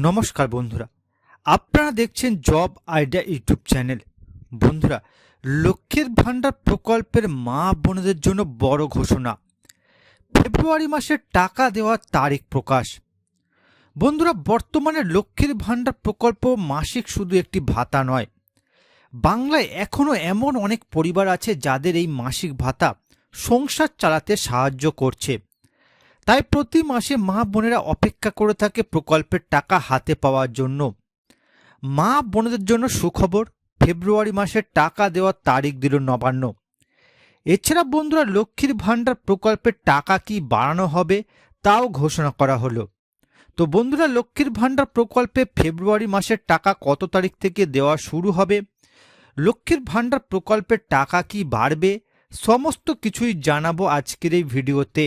নমস্কার বন্ধুরা। আপনারা দেখছেন জব আইডিয়া ইউটিউব চ্যানেল। বন্ধুরা, লক্ষ্মীর ভাণ্ডার প্রকল্পের মা বোনদের জন্য বড় ঘোষণা। ফেব্রুয়ারি মাসে টাকা দেওয়ার তারিখ প্রকাশ। বন্ধুরা, বর্তমানে লক্ষ্মীর ভাণ্ডার প্রকল্প মাসিক শুধু একটি ভাতা নয়। বাংলায় এখনও এমন অনেক পরিবার আছে যাদের এই মাসিক ভাতা সংসার চালাতে সাহায্য করছে। তাই প্রতি মাসে মা বোনেরা অপেক্ষা করে থাকে প্রকল্পের টাকা হাতে পাওয়ার জন্য। মা বোনদের জন্য সুখবর, ফেব্রুয়ারি মাসের টাকা দেওয়ার তারিখ দিল নবান্ন। এছাড়া বন্ধুরা লক্ষ্মীর ভাণ্ডার প্রকল্পের টাকা কি বাড়ানো হবে তাও ঘোষণা করা হলো। তো বন্ধুরা লক্ষ্মীর ভাণ্ডার প্রকল্পে ফেব্রুয়ারি মাসের টাকা কত তারিখ থেকে দেওয়া শুরু হবে? লক্ষ্মীর ভাণ্ডার প্রকল্পের টাকা কি বাড়বে? সমস্ত কিছুই জানাব আজকের এই ভিডিওতে।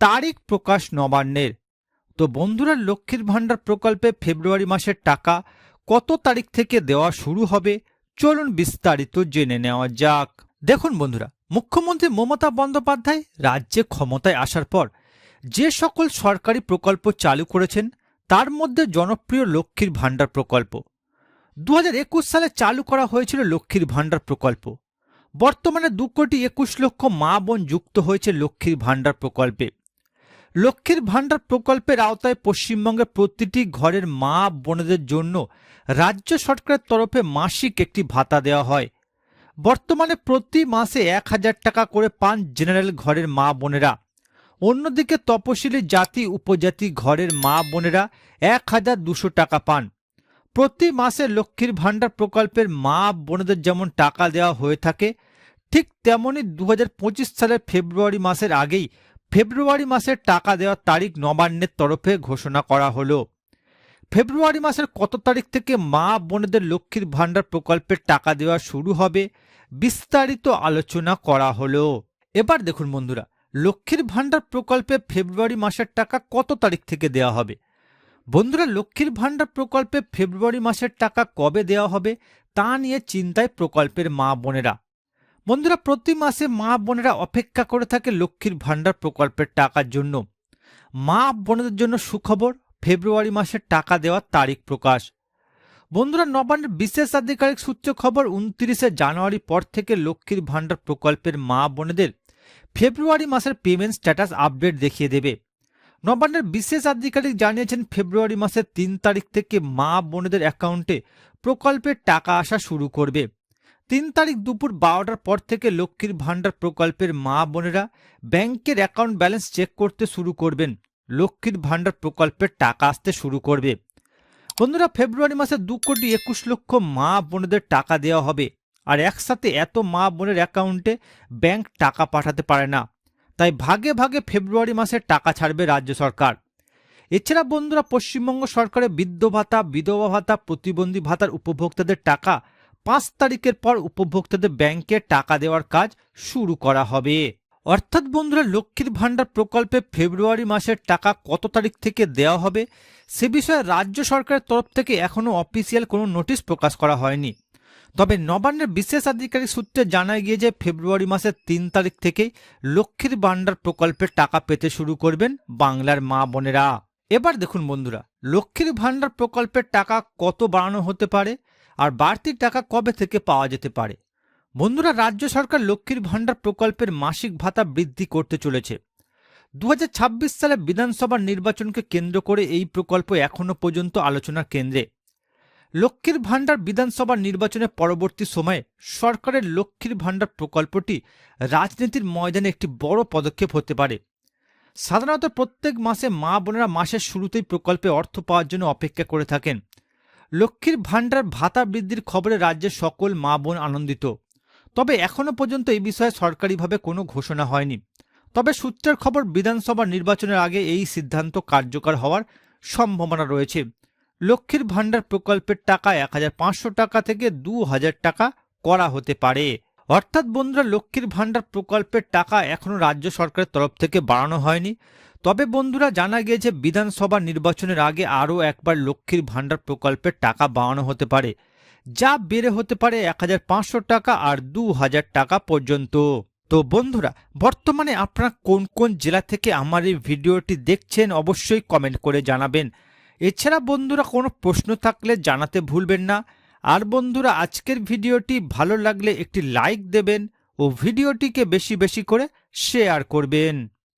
তারিখ প্রকাশ নবান্নের। তো বন্ধুরা, লক্ষ্মীর ভাণ্ডার প্রকল্পে ফেব্রুয়ারি মাসের টাকা কত তারিখ থেকে দেওয়া শুরু হবে, চলুন বিস্তারিত জেনে নেওয়া যাক। দেখুন বন্ধুরা, মুখ্যমন্ত্রী মমতা বন্দ্যোপাধ্যায় রাজ্যে ক্ষমতায় আসার পর যে সকল সরকারি প্রকল্প চালু করেছেন, তার মধ্যে জনপ্রিয় লক্ষ্মীর ভাণ্ডার প্রকল্প। দু হাজার একুশ সালে চালু করা হয়েছিল লক্ষ্মীর ভাণ্ডার প্রকল্প। বর্তমানে দু কোটি একুশ লক্ষ মা বোন যুক্ত হয়েছে লক্ষ্মীর ভাণ্ডার প্রকল্পে। লক্ষ্মীর ভাণ্ডার প্রকল্পের আওতায় পশ্চিমবঙ্গের প্রতিটি ঘরের মা বোনদের জন্য রাজ্য সরকারের তরফে মাসিক একটি ভাতা দেওয়া হয়। বর্তমানে প্রতি মাসে এক হাজার টাকা করে পান জেনারেল ঘরের মা বোনেরা। অন্যদিকে তপশিলি জাতি উপজাতি ঘরের মা বোনেরা এক হাজার দুশো টাকা পান। প্রতি মাসে লক্ষ্মীর ভাণ্ডার প্রকল্পের মা বোনদের যেমন টাকা দেওয়া হয়ে থাকে, ঠিক তেমনই দু হাজার পঁচিশ সালের ফেব্রুয়ারি মাসের আগেই ফেব্রুয়ারি মাসের টাকা দেওয়ার তারিখ নবান্নের তরফে ঘোষণা করা হলো। ফেব্রুয়ারি মাসের কত তারিখ থেকে মা বোনেদের লক্ষ্মীর ভাণ্ডার প্রকল্পের টাকা দেওয়া শুরু হবে, বিস্তারিত আলোচনা করা হলো। এবার দেখুন বন্ধুরা, লক্ষ্মীর ভাণ্ডার প্রকল্পে ফেব্রুয়ারি মাসের টাকা কত তারিখ থেকে দেওয়া হবে? বন্ধুরা, লক্ষ্মীর ভাণ্ডার প্রকল্পে ফেব্রুয়ারি মাসের টাকা কবে দেওয়া হবে, তা নিয়ে চিন্তায় প্রকল্পের মা বোনেরা। বন্ধুরা, প্রতি মাসে মা বোনেরা অপেক্ষা করে থাকে লক্ষ্মীর ভাণ্ডার প্রকল্পের টাকার জন্য। মা বোনদের জন্য সুখবর, ফেব্রুয়ারি মাসের টাকা দেওয়ার তারিখ প্রকাশ। বন্ধুরা, নবান্নের বিশেষ আধিকারিক সূত্র খবর উনত্রিশে জানুয়ারি পর থেকে লক্ষ্মীর ভাণ্ডার প্রকল্পের মা বোনেদের ফেব্রুয়ারি মাসের পেমেন্ট স্ট্যাটাস আপডেট দেখিয়ে দেবে। নবান্নের বিশেষ আধিকারিক জানিয়েছেন, ফেব্রুয়ারি মাসের তিন তারিখ থেকে মা বোনেদের অ্যাকাউন্টে প্রকল্পের টাকা আসা শুরু করবে। তিন তারিখ দুপুর বারোটার পর থেকে লক্ষ্মীর ভাণ্ডার প্রকল্পের মা বোনেরা ব্যাংকের অ্যাকাউন্ট ব্যালেন্স চেক করতে শুরু করবেন। লক্ষ্মীর ভাণ্ডার প্রকল্পের টাকা আসতে শুরু করবে। বন্ধুরা, ফেব্রুয়ারি মাসে দু কোটি একুশ লক্ষ মা বোনেদের টাকা দেওয়া হবে। আর একসাথে এত মা বোনের অ্যাকাউন্টে ব্যাংক টাকা পাঠাতে পারে না। তাই ভাগে ভাগে ফেব্রুয়ারি মাসে টাকা ছাড়বে রাজ্য সরকার। এছাড়া বন্ধুরা, পশ্চিমবঙ্গ সরকারের বৃদ্ধ ভাতা, বিধবা ভাতা, প্রতিবন্ধী ভাতার উপভোক্তাদের টাকা পাঁচ তারিখের পর উপভোক্তাদের ব্যাংকে টাকা দেওয়ার কাজ শুরু করা হবে। অর্থাৎ বন্ধুরা, লক্ষ্মীর ভাণ্ডার প্রকল্পে ফেব্রুয়ারি মাসের টাকা কত তারিখ থেকে দেওয়া হবে সে বিষয়ে রাজ্য সরকারের তরফ থেকে এখনও অফিসিয়াল কোনো নোটিশ প্রকাশ করা হয়নি। তবে নবান্নের বিশেষ আধিকারিক সূত্রে জানা গিয়ে যে ফেব্রুয়ারি মাসের তিন তারিখ থেকেই লক্ষ্মীর ভাণ্ডার প্রকল্পের টাকা পেতে শুরু করবেন বাংলার মা বোনেরা। এবার দেখুন বন্ধুরা, লক্ষ্মীর ভাণ্ডার প্রকল্পের টাকা কত বাড়ানো হতে পারে? আর বাড়তি টাকা কবে থেকে পাওয়া যেতে পারে? বন্ধুরা, রাজ্য সরকার লক্ষ্মীর ভাণ্ডার প্রকল্পের মাসিক ভাতা বৃদ্ধি করতে চলেছে। দু হাজার ছাব্বিশ সালে বিধানসভা নির্বাচনকে কেন্দ্র করে এই প্রকল্প এখনও পর্যন্ত আলোচনার কেন্দ্রে। লক্ষ্মীর ভাণ্ডার বিধানসভা নির্বাচনের পরবর্তী সময়ে সরকারের লক্ষ্মীর ভাণ্ডার প্রকল্পটি রাজনীতির ময়দানে একটি বড় পদক্ষেপ হতে পারে। সাধারণত প্রত্যেক মাসে মা বোনেরা মাসের শুরুতেই প্রকল্পে অর্থ পাওয়ার জন্য অপেক্ষা করে থাকেন। লক্ষ্মীর ভাণ্ডার ভাতা বৃদ্ধির খবরে রাজ্যের সকল মা বোন আনন্দিত। তবে এখনও পর্যন্ত এই বিষয়ে সরকারিভাবে কোনো ঘোষণা হয়নি। তবে সূত্রের খবর, বিধানসভা নির্বাচনের আগে এই সিদ্ধান্ত কার্যকর হওয়ার সম্ভাবনা রয়েছে। লক্ষ্মীর ভাণ্ডার প্রকল্পের টাকা এক হাজার পাঁচশো টাকা থেকে দু হাজার টাকা করা হতে পারে। অর্থাৎ বন্ধুরা, লক্ষ্মীর ভাণ্ডার প্রকল্পের টাকা এখনও রাজ্য সরকারের তরফ থেকে বাড়ানো হয়নি। তবে বন্ধুরা জানা গিয়েছে বিধানসভা নির্বাচনের আগে আরও একবার লক্ষ্মীর ভাণ্ডার প্রকল্পের টাকা বাড়ানো হতে পারে, যা বেড়ে হতে পারে এক হাজার পাঁচশো টাকা আর দু হাজার টাকা পর্যন্ত। তো বন্ধুরা, বর্তমানে আপনারা কোন কোন জেলা থেকে আমার এই ভিডিওটি দেখছেন অবশ্যই কমেন্ট করে জানাবেন। এছাড়া বন্ধুরা কোনো প্রশ্ন থাকলে জানাতে ভুলবেন না। আর বন্ধুরা, আজকের ভিডিওটি ভালো লাগলে একটি লাইক দেবেন ও ভিডিওটিকে বেশি বেশি করে শেয়ার করবেন।